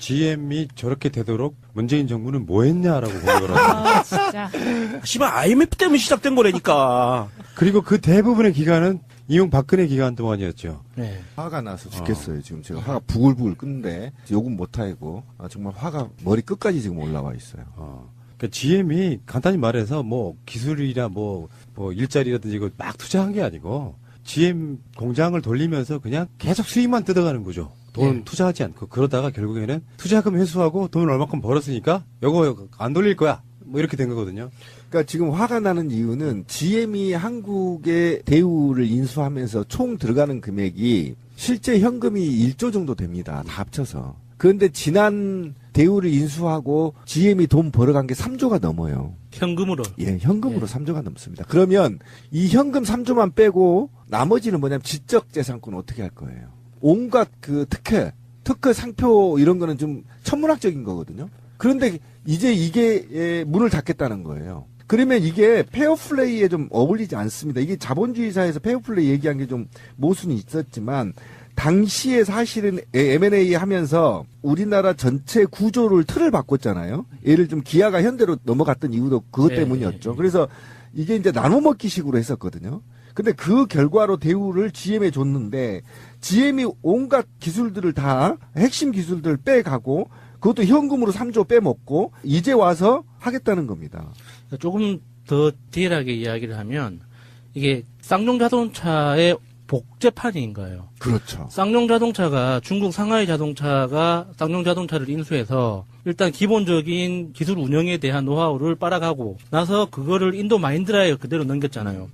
GM이 저렇게 되도록 문재인 정부는 뭐 했냐라고 하고 아, 진짜. 씨발 IMF 때문에 시작된 거라니까. 그리고 그 대부분의 기간은 이명박근혜 기간 동안이었죠. 네. 화가 나서 죽겠어요. 지금 제가 화가 부글부글 끓는데 욕은 못하고 아, 정말 화가 머리 끝까지 지금 올라와 있어요. 어. 그러니까 GM이 간단히 말해서 뭐 기술이나 뭐, 뭐 일자리라든지 이거 막 투자한 게 아니고 GM 공장을 돌리면서 그냥 계속 수익만 뜯어가는 거죠. 돈 네. 투자하지 않고 그러다가 결국에는 투자금 회수하고 돈을 얼마큼 벌었으니까 요거 안 돌릴 거야. 뭐 이렇게 된 거거든요. 그러니까 지금 화가 나는 이유는 GM이 한국의 대우를 인수하면서 총 들어가는 금액이 실제 현금이 1조 정도 됩니다. 다 합쳐서. 그런데 지난 대우를 인수하고 GM이 돈 벌어간 게 3조가 넘어요. 현금으로. 예, 현금으로 예. 3조가 넘습니다. 그러면 이 현금 3조만 빼고 나머지는 뭐냐면 지적 재산권 어떻게 할 거예요? 온갖 그 특혜, 특허 상표 이런 거는 좀 천문학적인 거거든요. 그런데 이제 이게 예, 문을 닫겠다는 거예요. 그러면 이게 페어플레이에 좀 어울리지 않습니다. 이게 자본주의 사회에서 페어플레이 얘기한 게 좀 모순이 있었지만 당시에 사실은 M&A 하면서 우리나라 전체 구조를 틀을 바꿨잖아요. 예를 좀 기아가 현대로 넘어갔던 이유도 그것 예, 때문이었죠. 예, 예. 그래서 이게 이제 나눠 먹기 식으로 했었거든요. 근데 그 결과로 대우를 GM에 줬는데 GM이 온갖 기술들을 다 핵심 기술들을 빼가고 그것도 현금으로 3조 빼먹고 이제 와서 하겠다는 겁니다. 조금 더 디테일하게 이야기를 하면 이게 쌍용 자동차의 복제판인 거예요. 그렇죠. 쌍용 자동차가 중국 상하이 자동차가 쌍용 자동차를 인수해서 일단 기본적인 기술 운영에 대한 노하우를 빨아가고 나서 그거를 인도 마인드라에 그대로 넘겼잖아요.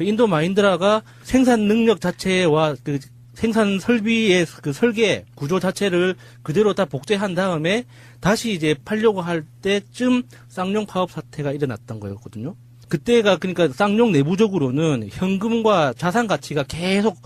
인도 마인드라가 생산 능력 자체와 그 생산 설비의 그 설계 구조 자체를 그대로 다 복제한 다음에 다시 이제 팔려고 할 때쯤 쌍용 파업 사태가 일어났던 거였거든요. 그때가 그러니까 쌍용 내부적으로는 현금과 자산 가치가 계속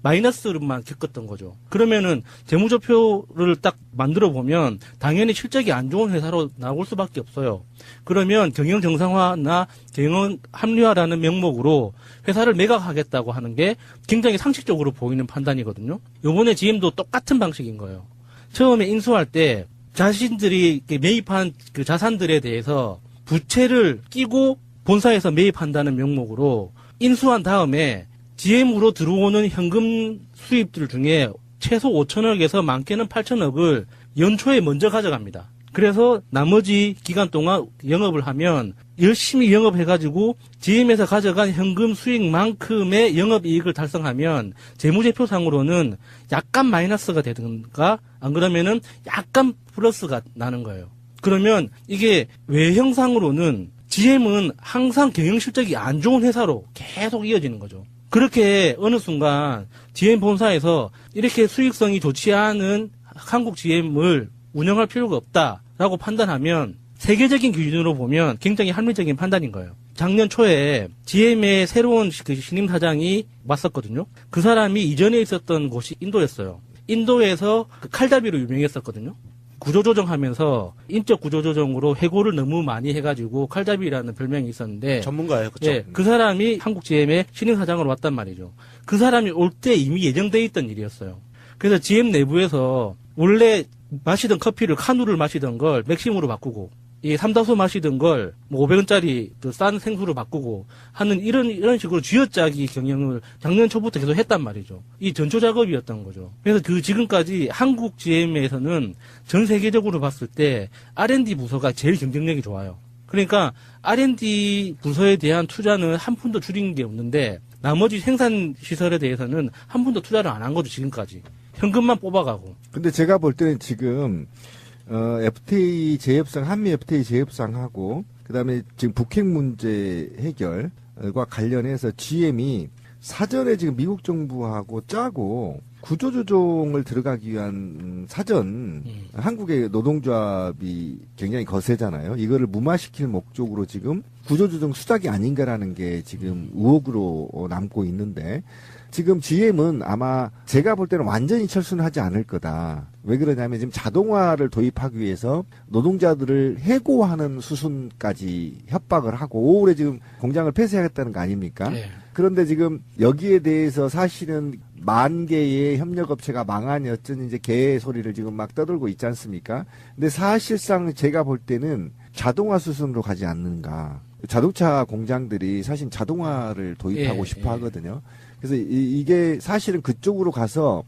마이너스만 겪었던 거죠. 그러면은 재무제표를 딱 만들어 보면 당연히 실적이 안 좋은 회사로 나올 수밖에 없어요. 그러면 경영 정상화나 경영 합리화라는 명목으로 회사를 매각하겠다고 하는 게 굉장히 상식적으로 보이는 판단이거든요. 요번에 GM도 똑같은 방식인 거예요. 처음에 인수할 때 자신들이 매입한 그 자산들에 대해서 부채를 끼고 본사에서 매입한다는 명목으로 인수한 다음에 GM으로 들어오는 현금 수입들 중에 최소 5천억에서 많게는 8천억을 연초에 먼저 가져갑니다. 그래서 나머지 기간 동안 영업을 하면 열심히 영업해가지고 GM에서 가져간 현금 수익만큼의 영업이익을 달성하면 재무제표상으로는 약간 마이너스가 되든가 안 그러면은 약간 플러스가 나는 거예요. 그러면 이게 외형상으로는 GM은 항상 경영 실적이 안 좋은 회사로 계속 이어지는 거죠. 그렇게 어느 순간 GM 본사에서 이렇게 수익성이 좋지 않은 한국 GM을 운영할 필요가 없다라고 판단하면 세계적인 기준으로 보면 굉장히 합리적인 판단인 거예요. 작년 초에 GM의 새로운 그 신임 사장이 왔었거든요. 그 사람이 이전에 있었던 곳이 인도였어요. 인도에서 그 칼잡이로 유명했었거든요. 구조조정하면서 인적 구조조정으로 해고를 너무 많이 해가지고 칼잡이라는 별명이 있었는데 전문가예요, 그렇죠? 예, 그 사람이 한국 GM의 신임 사장으로 왔단 말이죠. 그 사람이 올 때 이미 예정돼 있던 일이었어요. 그래서 GM 내부에서 원래 마시던 커피를 카누를 마시던 걸 맥심으로 바꾸고 이 삼다수 마시던 걸 뭐 500원짜리 싼 생수로 바꾸고 하는 이런 이런 식으로 쥐어짜기 경영을 작년 초부터 계속 했단 말이죠. 이 전초 작업이었던 거죠. 그래서 그 지금까지 한국 GM에서는 전 세계적으로 봤을 때 R&D 부서가 제일 경쟁력이 좋아요. 그러니까 R&D 부서에 대한 투자는 한 푼도 줄인 게 없는데 나머지 생산 시설에 대해서는 한 푼도 투자를 안 한 거죠 지금까지 현금만 뽑아가고 근데 제가 볼 때는 지금 어, FTA 재협상 한미 FTA 재협상하고 그다음에 지금 북핵 문제 해결과 관련해서 GM이 사전에 지금 미국 정부하고 짜고 구조조정을 들어가기 위한 음, 사전 음. 한국의 노동조합이 굉장히 거세잖아요. 이거를 무마시킬 목적으로 지금 구조조정 수작이 아닌가라는 게 지금 의혹으로 어, 남고 있는데 지금 GM은 아마 제가 볼 때는 완전히 철수는 하지 않을 거다. 왜 그러냐면 지금 자동화를 도입하기 위해서 노동자들을 해고하는 수순까지 협박을 하고 5월에 지금 공장을 폐쇄하겠다는 거 아닙니까? 예. 그런데 지금 여기에 대해서 사실은 만 개의 협력업체가 망하니 어쩐 이제 개 소리를 지금 막 떠들고 있지 않습니까? 근데 사실상 제가 볼 때는 자동화 수순으로 가지 않는가. 자동차 공장들이 사실 자동화를 도입하고 예, 싶어 예. 하거든요. 그래서 이, 이게 사실은 그쪽으로 가서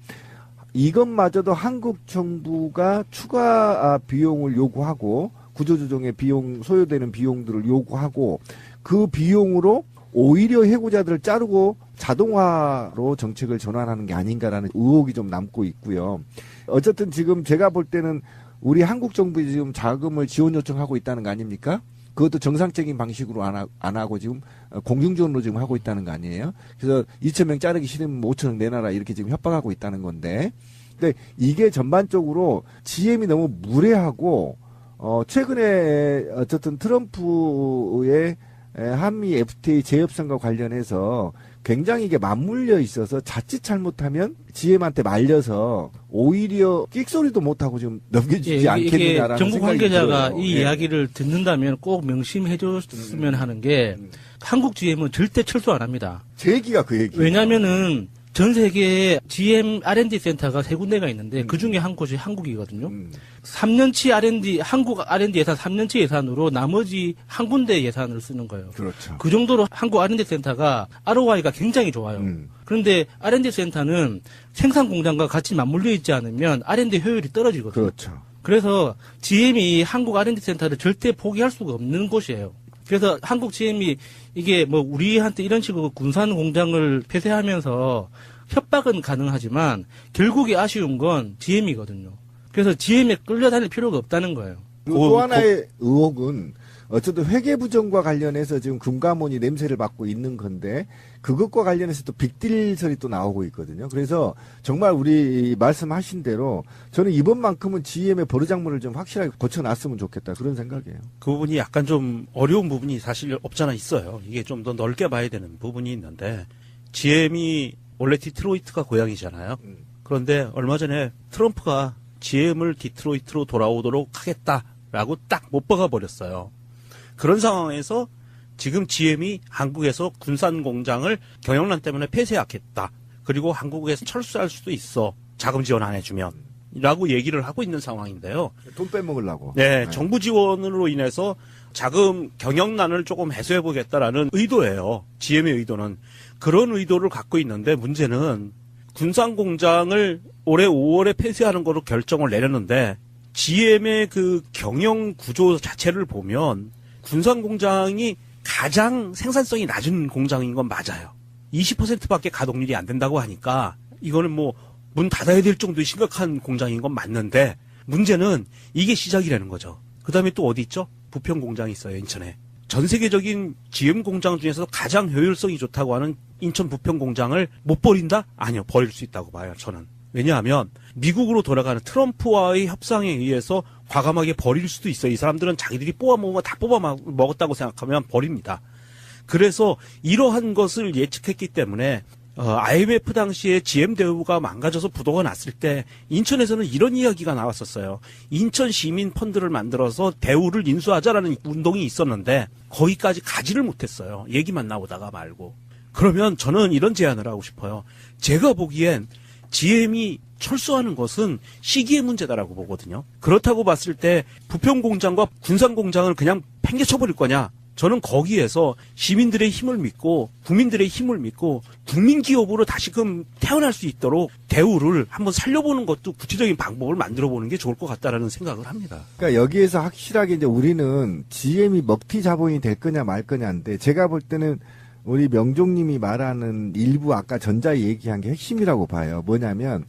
이것마저도 한국 정부가 추가 아, 비용을 요구하고 구조조정의 비용 소요되는 비용들을 요구하고 그 비용으로 오히려 해고자들을 자르고 자동화로 정책을 전환하는 게 아닌가라는 의혹이 좀 남고 있고요. 어쨌든 지금 제가 볼 때는 우리 한국 정부에 지금 자금을 지원 요청하고 있다는 거 아닙니까? 그것도 정상적인 방식으로 안, 하, 안 하고 지금 어, 공중지원으로 지금 하고 있다는 거 아니에요? 그래서 2천 명 자르기 싫으면 5천 원 내놔라 이렇게 지금 협박하고 있다는 건데, 근데 이게 전반적으로 GM이 너무 무례하고 어 최근에 어쨌든 트럼프의 에, 한미 FTA 재협상과 관련해서 굉장히 이게 맞물려 있어서 자칫 잘못하면 GM한테 말려서 오히려 끽소리도 못하고 지금 넘겨주지 예, 않겠느냐라는 정부 관계자가 들어요. 이 예. 이야기를 듣는다면 꼭 명심해 줬으면 하는 게 음. 한국 GM은 절대 철수 안 합니다. 제 얘기가 그 얘기. 왜냐면은 전 세계에 GM R&D 센터가 세 군데가 있는데 그 중에 한 곳이 한국이거든요. 음. 3년치 R&D 한국 R&D 예산 3년치 예산으로 나머지 한 군데 예산을 쓰는 거예요. 그렇죠. 그 정도로 한국 R&D 센터가 ROI가 굉장히 좋아요. 음. 그런데 R&D 센터는 생산 공장과 같이 맞물려 있지 않으면 R&D 효율이 떨어지거든요. 그렇죠. 그래서 GM이 한국 R&D 센터를 절대 포기할 수가 없는 곳이에요. 그래서 한국 GM이 이게 뭐 우리한테 이런 식으로 군산 공장을 폐쇄하면서 협박은 가능하지만 결국에 아쉬운 건 GM이거든요. 그래서 GM에 끌려다닐 필요가 없다는 거예요. 그리고 고- 또 하나의 의혹은 어쨌든 회계 부정과 관련해서 지금 금감원이 냄새를 맡고 있는 건데 그것과 관련해서 또 빅딜설이 또 나오고 있거든요. 그래서 정말 우리 말씀하신 대로 저는 이번만큼은 GM의 버르장물을 좀 확실하게 고쳐놨으면 좋겠다 그런 생각이에요. 그 부분이 약간 좀 어려운 부분이 사실 없잖아 있어요. 이게 좀 더 넓게 봐야 되는 부분이 있는데 GM이 원래 디트로이트가 고향이잖아요. 음. 그런데 얼마 전에 트럼프가 GM을 디트로이트로 돌아오도록 하겠다라고 딱 못 박아 버렸어요. 그런 상황에서 지금 GM이 한국에서 군산 공장을 경영난 때문에 폐쇄하겠다. 그리고 한국에서 철수할 수도 있어. 자금 지원 안 해주면. 라고 얘기를 하고 있는 상황인데요. 돈 빼먹으려고. 네, 정부 지원으로 인해서 자금 경영난을 조금 해소해 보겠다라는 의도예요. GM의 의도는 그런 의도를 갖고 있는데 문제는 군산 공장을 올해 5월에 폐쇄하는 거로 결정을 내렸는데 GM의 그 경영 구조 자체를 보면 군산 공장이 가장 생산성이 낮은 공장인 건 맞아요. 20%밖에 가동률이 안 된다고 하니까 이거는 뭐 문 닫아야 될 정도의 심각한 공장인 건 맞는데 문제는 이게 시작이라는 거죠. 그 다음에 또 어디 있죠? 부평 공장이 있어요, 인천에. 전 세계적인 GM 공장 중에서 가장 효율성이 좋다고 하는 인천 부평 공장을 못 버린다? 아니요, 버릴 수 있다고 봐요, 저는. 왜냐하면 미국으로 돌아가는 트럼프와의 협상에 의해서 과감하게 버릴 수도 있어요. 이 사람들은 자기들이 뽑아 먹은 거다 뽑아 먹- 먹었다고 생각하면 버립니다. 그래서 이러한 것을 예측했기 때문에 어, IMF 당시에 GM 대우가 망가져서 부도가 났을 때 인천에서는 이런 이야기가 나왔었어요. 인천 시민 펀드를 만들어서 대우를 인수하자라는 운동이 있었는데 거기까지 가지를 못했어요. 얘기만 나오다가 말고. 그러면 저는 이런 제안을 하고 싶어요. 제가 보기엔 GM이 철수하는 것은 시기의 문제다라고 보거든요. 그렇다고 봤을 때 부평 공장과 군산 공장을 그냥 팽개쳐 버릴 거냐? 저는 거기에서 시민들의 힘을 믿고 국민들의 힘을 믿고 국민 기업으로 다시금 태어날 수 있도록 대우를 한번 살려보는 것도 구체적인 방법을 만들어 보는 게 좋을 것 같다라는 생각을 합니다. 그러니까 여기에서 확실하게 이제 우리는 GM이 먹튀 자본이 될 거냐 말 거냐인데 제가 볼 때는 우리 명종님이 말하는 일부 아까 전자 얘기한 게 핵심이라고 봐요. 뭐냐면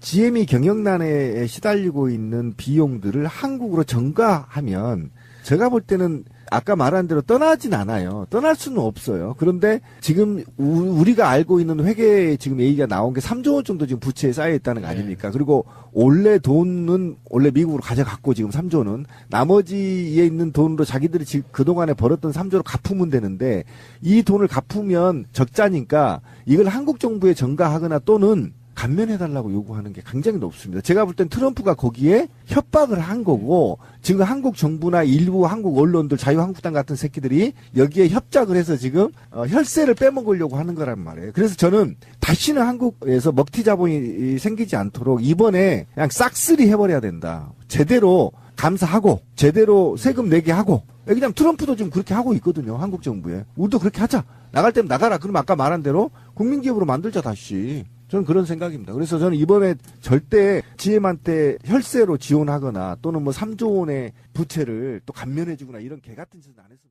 GM이 경영난에 시달리고 있는 비용들을 한국으로 전가하면 제가 볼 때는 아까 말한 대로 떠나진 않아요. 떠날 수는 없어요. 그런데 지금 우- 우리가 알고 있는 회계 지금 얘기가 나온 게 3조 원 정도 지금 부채에 쌓여 있다는 거 아닙니까? 그리고 원래 돈은 원래 미국으로 가져갔고 지금 3조는 나머지에 있는 돈으로 자기들이 지금 그동안에 벌었던 3조를 갚으면 되는데 이 돈을 갚으면 적자니까 이걸 한국 정부에 전가하거나 또는 감면해달라고 요구하는 게 굉장히 높습니다. 제가 볼 땐 트럼프가 거기에 협박을 한 거고 지금 한국 정부나 일부 한국 언론들 자유한국당 같은 새끼들이 여기에 협작을 해서 지금 어, 혈세를 빼먹으려고 하는 거란 말이에요. 그래서 저는 다시는 한국에서 먹튀 자본이 생기지 않도록 이번에 그냥 싹쓸이 해버려야 된다. 제대로 감사하고 제대로 세금 내게 하고 그냥 트럼프도 지금 그렇게 하고 있거든요. 한국 정부에. 우리도 그렇게 하자. 나갈 때면 나가라. 그럼 아까 말한 대로 국민기업으로 만들자 다시. 저는 그런 생각입니다. 그래서 저는 이번에 절대 GM한테 혈세로 지원하거나 또는 뭐 3조 원의 부채를 또 감면해주거나 이런 개 같은 짓은 안 했습니다.